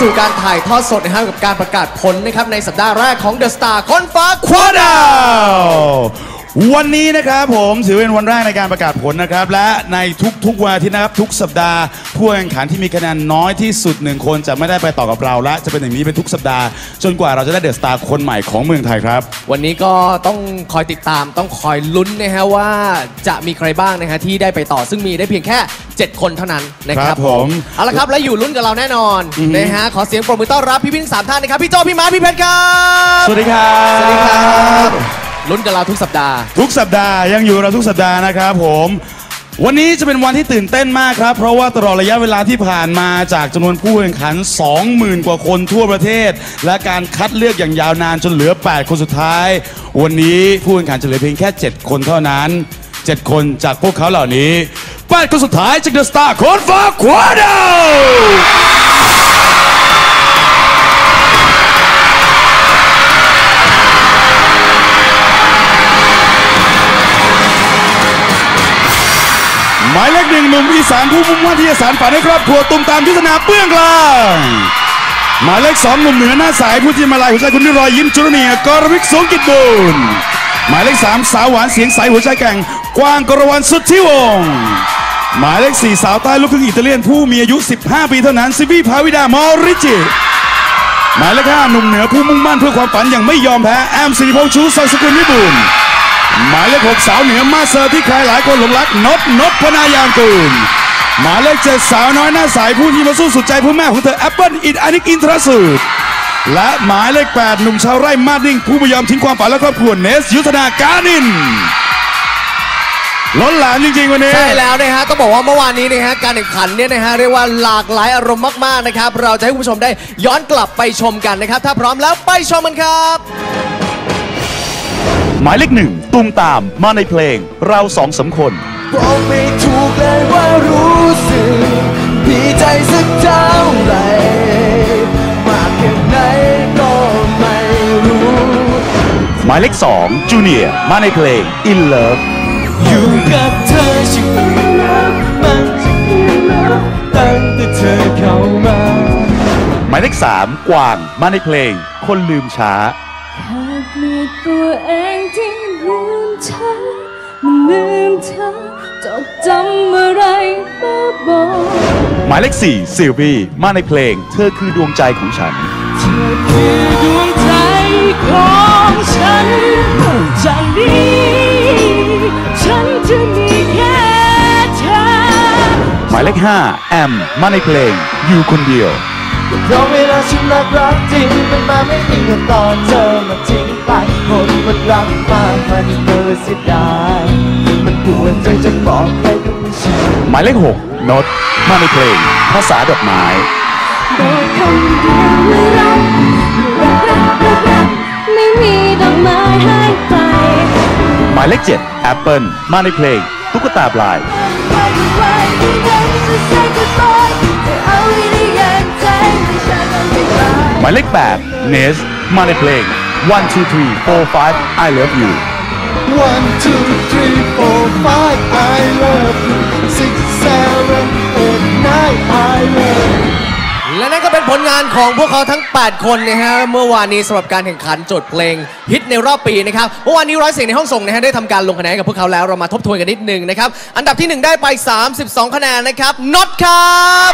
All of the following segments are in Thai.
สู่การถ่ายทอดสดนะครับกับการประกาศผลนะครับในสัปดาห์แรกของ The Star คนฟ้าควอดาดาว ววันนี้นะครับผมถือเป็นวันแรกในการประกาศผลนะครับ และในทุกๆวันอาทิตย์นะครับทุกสัปดาห์ผู้แข่งขันที่มีคะแนนน้อยที่สุดหนึ่งคนจะไม่ได้ไปต่อกับเราและจะเป็นอย่างนี้เป็นทุกสัปดาห์ จนกว่าเราจะได้เดอะสตาร์คนใหม่ของเมืองไทยครับ วันนี้ก็ต้องคอยติดตามต้องคอยลุ้นนะฮะว่าจะมีใครบ้างนะฮะที่ได้ไปต่อซึ่งมีได้เพียงแค่ 7 คนเท่านั้นนะคครัรับบผมเอาละครับและอยู่ลุ้นกับเราแน่นอนอือฮึนะฮะขอเสียงปรบมือต้อนรับพี่พี่ทั้งสามท่านนะครับพี่โจพี่ม้าพี่เพชรครับ สวัสดีครับ สวัสดีครับ ลุ้นกับเราทุกสัปดาห์ ทุกสัปดาห์ยังอยู่เราทุกสัปดาห์นะครับผม วันนี้จะเป็นวันที่ตื่นเต้นมากครับ เพราะว่าตลอดระยะเวลาที่ผ่านมาจากจำนวนผู้แข่งขัน 20,000 กว่าคนทั่วประเทศ และการคัดเลือกอย่างยาวนานจนเหลือ 8 คนสุดท้าย วันนี้ผู้แข่งขันจะเหลือเพียงแค่ 7 คนเท่านั้น 7 คนจากพวกเขาเหล่านี้8คนสุดท้ายจากเดอะสตาร์คนฟ้าขวาดาว มายเลขหนึ่งหนุ่มอีสานผู้มุ่งมั่นที่จะสานฝันให้ครอบครัวตุ้มตามยุทธนาเปื้องกลางหมายเลขสองหนุ่มเหนือหน้าสายผู้ที่มาลายหัวใจคุณด้วยรอยยิ้มจุลเนียกรวิกสงกิจบุญหมายเลขสามสาวหวานเสียงใสหัวใจแกร่งกว้างกรวันสุดที่วงศหมายเลขสี่สาวใต้ลูกครึ่งอิตาเลียนผู้มีอายุ 15 ปีเท่านั้นซิวีพาวิดามอริจิหมายเลขห้าหนุ่มเหนือผู้มุ่งมั่นเพื่อความฝันอย่างไม่ยอมแพ้แอมสิริพงษ์ชูซอยสกุลวิบูลย์ หมายเลขหกสาวเหนือมาเซอร์ที่ใครหลายคนหลงรักนดนบพนายางกูลหมายเลขเจ็ดสาวน้อยหน้าสายผู้ที่มาสู้สุดใจเพื่อแม่ของเธอแอปเปิลอินอานิกอินทรสูตรและหมายเลขแปดหนุ่มชาวไร่มาดิ้งผู้ไม่ยอมทิ้งความฝันและครอบครัวเนส ยุทธนาการินล้นหลามจริงๆวันนี้ ใช่แล้วนะฮะต้องบอกว่าเมื่อวานนี้นะฮะการแข่งขันเนี่ยนะฮะเรียกว่าหลากหลายอารมณ์มากๆนะครับ เราจะให้คุณผู้ชมได้ย้อนกลับไปชมกันนะครับ ถ้าพร้อมแล้วไปชมกันครับ หมายเลขหนึ่งตุ้มตามมาในเพลง เราสองสามคนบอกไม่ถูกเลยว่ารู้สึกดีใจสักเท่าไหร่มากแค่ไหนก็ไม่รู้ หมายเลขสองจูเนียมาในเพลง In Love อยู่กับเธอฉันอินเลิฟมันจะอินเลิฟตั้งแต่เธอเข้ามา หมายเลขสามกวางมาในเพลง คนลืมช้า หากมีตัวเองที่ลืมเธอมันลืมเธอจดจำอะไรบ้าบอหมายเลขสี่ซิลวีมาในเพลง เธอคือดวงใจของฉัน เธอคือดวงใจของฉันจากนี้ฉันจะมีแค่เธอ หมายเลขห้าแอมมาในเพลง อยู่คนเดียวเพราะเวลาฉันรักรักจริงมันมาไม่จริงกับตอนเธอมาทิ้งไป คนมันรักมากมันเธอเสียดายมันปวดใจจะบอกใครก็ไม่ใช่หมายเลขหกโนตมาในเพลงภาษาดอกไม้บอกคำเดียวว่ารักรักรักรักรักไม่มีดอกไม้ให้ไปหมายเลขเจ็ดแอปเปิลมาในเพลงตุ๊กตาปลายไปไปที่เดินจะ say goodbye แต่เอาไว้ได้ยังใจไม่ใช่กันที่ไรหมายเลขแปดเนสมาในเพลง one two three four five I love you One two three four five I love you six seven eight nine I love you และนั่นก็เป็นผลงานของพวกเขาทั้ง 8 คนนะฮะ เมื่อวานนี้สำหรับการแข่งขันโจทย์เพลงฮิตในรอบปีนะครับ เมื่อวานนี้ร้อยเสียงในห้องส่งนะฮะได้ทำการลงคะแนนกับพวกเขาแล้ว เรามาทบทวนกันนิดนึงนะครับ อันดับทีหนึ่1 ได้ไป 32 คะแนนนะครับน็อตครับ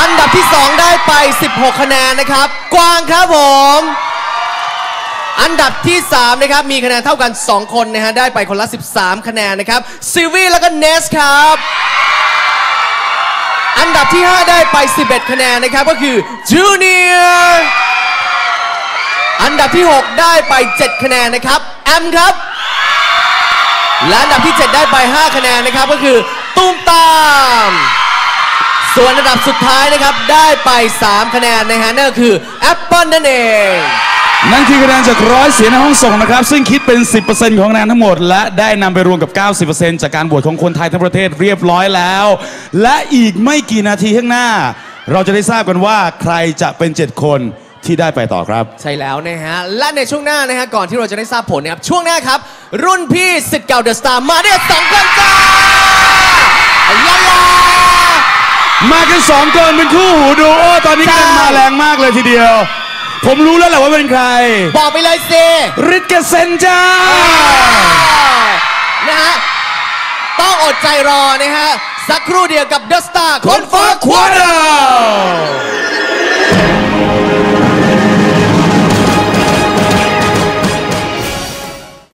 อันดับที่ 2 ได้ไป 16 คะแนนนะครับ กวางครับผม อันดับที่ 3 นะครับ มีคะแนนเท่ากัน 2 คนนะฮะ ได้ไปคนละ 13 คะแนนนะครับซิวีแล้วก็เนสครับ อันดับที่ 5 ได้ไป 11 คะแนนนะครับ ก็คือจูเนียร์อันดับที่ 6 ได้ไป 7 คะแนนนะครับแอมครับ และอันดับที่ 7 ได้ไป 5 คะแนนนะครับ ก็คือตูมตามส่วนอันดับสุดท้ายนะครับ ได้ไป 3 คะแนนนะฮะนั่นก็คือแอปเปิลนั่นเอง นั่นคือคะแนนจากร้อยเสียงในห้องส่งนะครับ ซึ่งคิดเป็น 10%ของคะแนนทั้งหมด และได้นำไปรวมกับ 90%จากการบวชของคนไทยทั้งประเทศเรียบร้อยแล้ว และอีกไม่กี่นาทีข้างหน้า เราจะได้ทราบกันว่าใครจะเป็น 7 คนที่ได้ไปต่อครับ ใช่แล้วนะฮะ และในช่วงหน้านะฮะ ก่อนที่เราจะได้ทราบผลนะครับ ช่วงหน้าครับ รุ่นพี่สิทธิ์เก่าเดอะสตาร์มาเนี่ยสองคนจ้าลาลา มากันสองคนเป็นคู่หูดูโอตอนนี้กำลังใช่มาแรงมากเลยทีเดียว ผมรู้แล้วแหละว่าเป็นใคร บอกไปเลยสิริทเกษเซนจ้า นะฮะ ต้องอดใจรอนะฮะ สักครู่เดียวกับเดอะสตาร์คนฟ้าควาดา